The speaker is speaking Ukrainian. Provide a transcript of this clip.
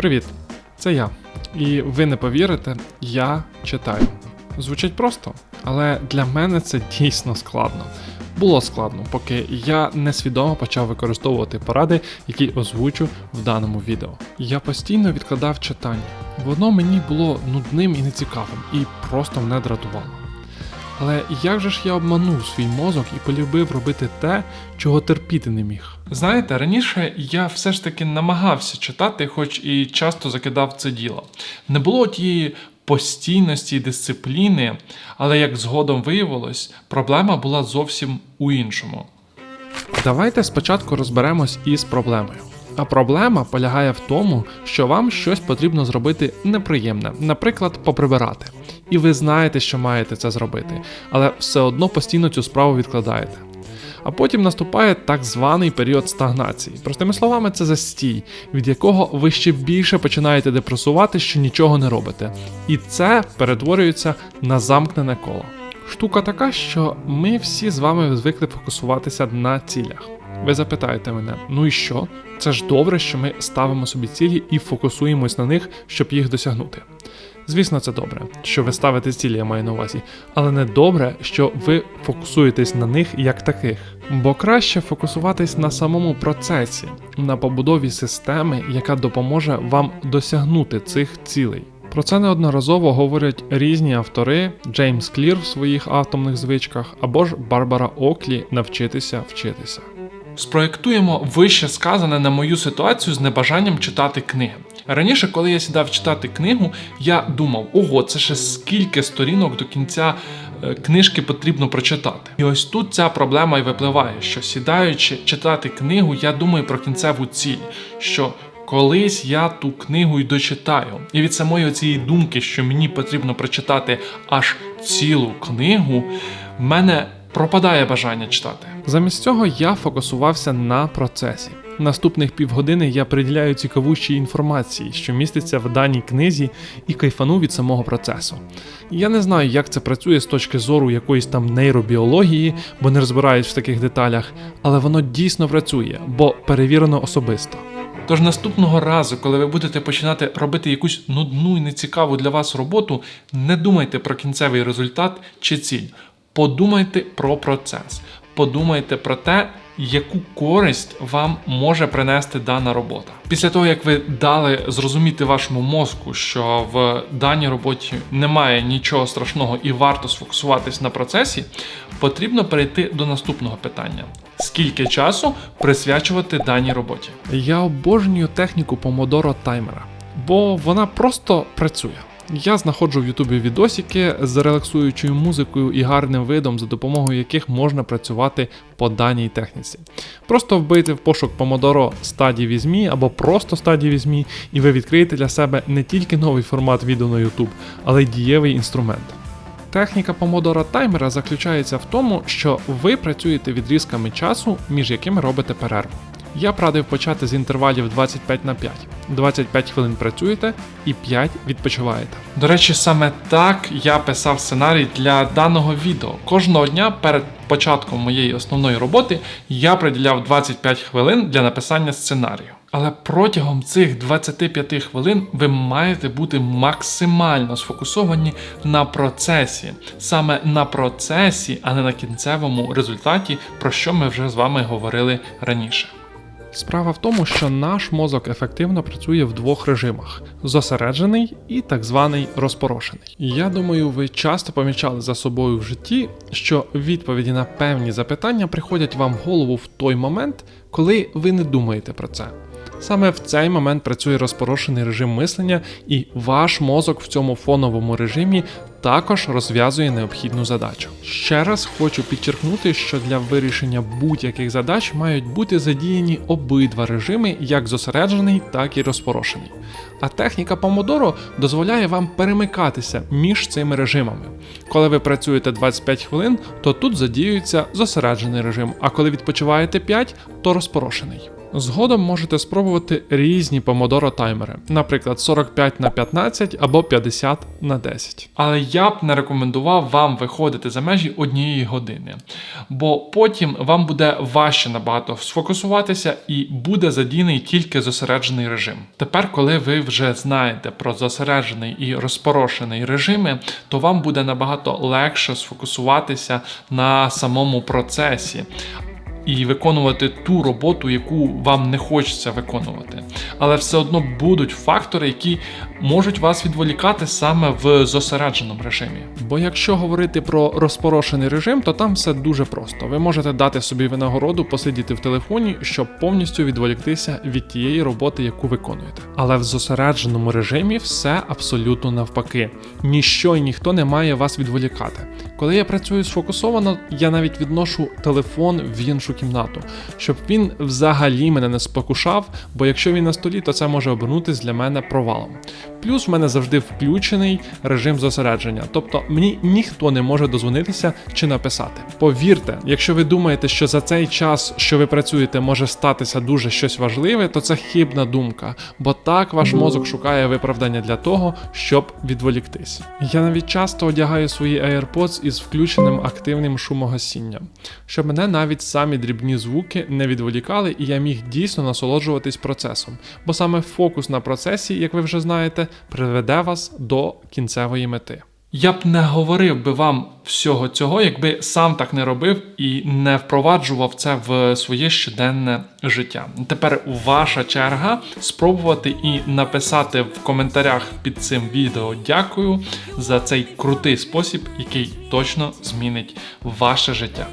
Привіт, це я. І ви не повірите, я читаю. Звучить просто, але для мене це дійсно складно. Було складно, поки я несвідомо почав використовувати поради, які озвучу в даному відео. Я постійно відкладав читання. Воно мені було нудним і нецікавим, і просто мене дратувало. Але як же ж я обманув свій мозок і полюбив робити те, чого терпіти не міг? Знаєте, раніше я все ж таки намагався читати, хоч і часто закидав це діло. Не було тієї постійності і дисципліни, але як згодом виявилось, проблема була зовсім у іншому. Давайте спочатку розберемось із проблемою. А проблема полягає в тому, що вам щось потрібно зробити неприємне, наприклад, поприбирати. І ви знаєте, що маєте це зробити, але все одно постійно цю справу відкладаєте. А потім наступає так званий період стагнації. Простими словами, це застій, від якого ви ще більше починаєте депресувати, що нічого не робите. І це перетворюється на замкнене коло. Штука така, що ми всі з вами звикли фокусуватися на цілях. Ви запитаєте мене, ну і що? Це ж добре, що ми ставимо собі цілі і фокусуємось на них, щоб їх досягнути. Звісно, це добре, що ви ставите цілі, я маю на увазі, але не добре, що ви фокусуєтесь на них як таких. Бо краще фокусуватись на самому процесі, на побудові системи, яка допоможе вам досягнути цих цілей. Про це неодноразово говорять різні автори, Джеймс Клір в своїх атомних звичках або ж Барбара Оклі навчитися вчитися. Спроєктуємо вище сказане на мою ситуацію з небажанням читати книги. Раніше, коли я сідав читати книгу, я думав, ого, це ще скільки сторінок до кінця е, книжки потрібно прочитати. І ось тут ця проблема і випливає, що сідаючи читати книгу, я думаю про кінцеву ціль, що колись я ту книгу й дочитаю. І від самої цієї думки, що мені потрібно прочитати аж цілу книгу, в мене пропадає бажання читати. Замість цього я фокусувався на процесі. Наступних півгодини я приділяю цікавущій інформації, що міститься в даній книзі, і кайфану від самого процесу. Я не знаю, як це працює з точки зору якоїсь там нейробіології, бо не розбираюсь в таких деталях, але воно дійсно працює, бо перевірено особисто. Тож наступного разу, коли ви будете починати робити якусь нудну і нецікаву для вас роботу, не думайте про кінцевий результат чи ціль. Подумайте про процес, подумайте про те, яку користь вам може принести дана робота. Після того, як ви дали зрозуміти вашому мозку, що в даній роботі немає нічого страшного і варто сфокусуватись на процесі, потрібно перейти до наступного питання: скільки часу присвячувати даній роботі? Я обожнюю техніку помодоро таймера, бо вона просто працює. Я знаходжу в Ютубі відосики з релаксуючою музикою і гарним видом, за допомогою яких можна працювати по даній техніці. Просто вбийте в пошук Pomodoro стадії візьмі або просто стадії візьмі, і ви відкриєте для себе не тільки новий формат відео на YouTube, але й дієвий інструмент. Техніка помодора таймера заключається в тому, що ви працюєте відрізками часу, між якими робите перерву. Я б радив почати з інтервалів 25 на 5. 25 хвилин працюєте і 5 відпочиваєте. До речі, саме так я писав сценарій для даного відео. Кожного дня перед початком моєї основної роботи я приділяв 25 хвилин для написання сценарію. Але протягом цих 25 хвилин ви маєте бути максимально сфокусовані на процесі, саме на процесі, а не на кінцевому результаті, про що ми вже з вами говорили раніше. Справа в тому, що наш мозок ефективно працює в двох режимах: зосереджений і так званий розпорошений. Я думаю, ви часто помічали за собою в житті, що відповіді на певні запитання приходять вам в голову в той момент, коли ви не думаєте про це. Саме в цей момент працює розпорошений режим мислення, і ваш мозок в цьому фоновому режимі також розв'язує необхідну задачу. Ще раз хочу підчеркнути, що для вирішення будь-яких задач мають бути задіяні обидва режими, як зосереджений, так і розпорошений. А техніка Pomodoro дозволяє вам перемикатися між цими режимами. Коли ви працюєте 25 хвилин, то тут задіюється зосереджений режим, а коли відпочиваєте 5, то розпорошений. Згодом можете спробувати різні помодоро таймери, наприклад, 45 на 15 або 50 на 10. Але я б не рекомендував вам виходити за межі однієї години, бо потім вам буде важче набагато сфокусуватися і буде задійний тільки зосереджений режим. Тепер, коли ви вже знаєте про зосереджений і розпорошений режими, то вам буде набагато легше сфокусуватися на самому процесі і виконувати ту роботу, яку вам не хочеться виконувати. Але все одно будуть фактори, які можуть вас відволікати саме в зосередженому режимі. Бо якщо говорити про розпорошений режим, то там все дуже просто. Ви можете дати собі винагороду, посидіти в телефоні, щоб повністю відволіктися від тієї роботи, яку виконуєте. Але в зосередженому режимі все абсолютно навпаки. Ніщо і ніхто не має вас відволікати. Коли я працюю сфокусовано, я навіть відношу телефон в іншу кімнату, щоб він взагалі мене не спокушав, бо якщо він на столі, то це може обернутися для мене провалом. Плюс в мене завжди включений режим зосередження, тобто мені ніхто не може дозвонитися чи написати. Повірте, якщо ви думаєте, що за цей час, що ви працюєте, може статися дуже щось важливе, то це хибна думка, бо так ваш мозок шукає виправдання для того, щоб відволіктись. Я навіть часто одягаю свої AirPods із включеним активним шумогасінням, щоб мене навіть самі дрібні звуки не відволікали, і я міг дійсно насолоджуватись процесом. Бо саме фокус на процесі, як ви вже знаєте, приведе вас до кінцевої мети. Я б не говорив би вам всього цього, якби сам так не робив і не впроваджував це в своє щоденне життя. Тепер ваша черга спробувати і написати в коментарях під цим відео дякую за цей крутий спосіб, який точно змінить ваше життя.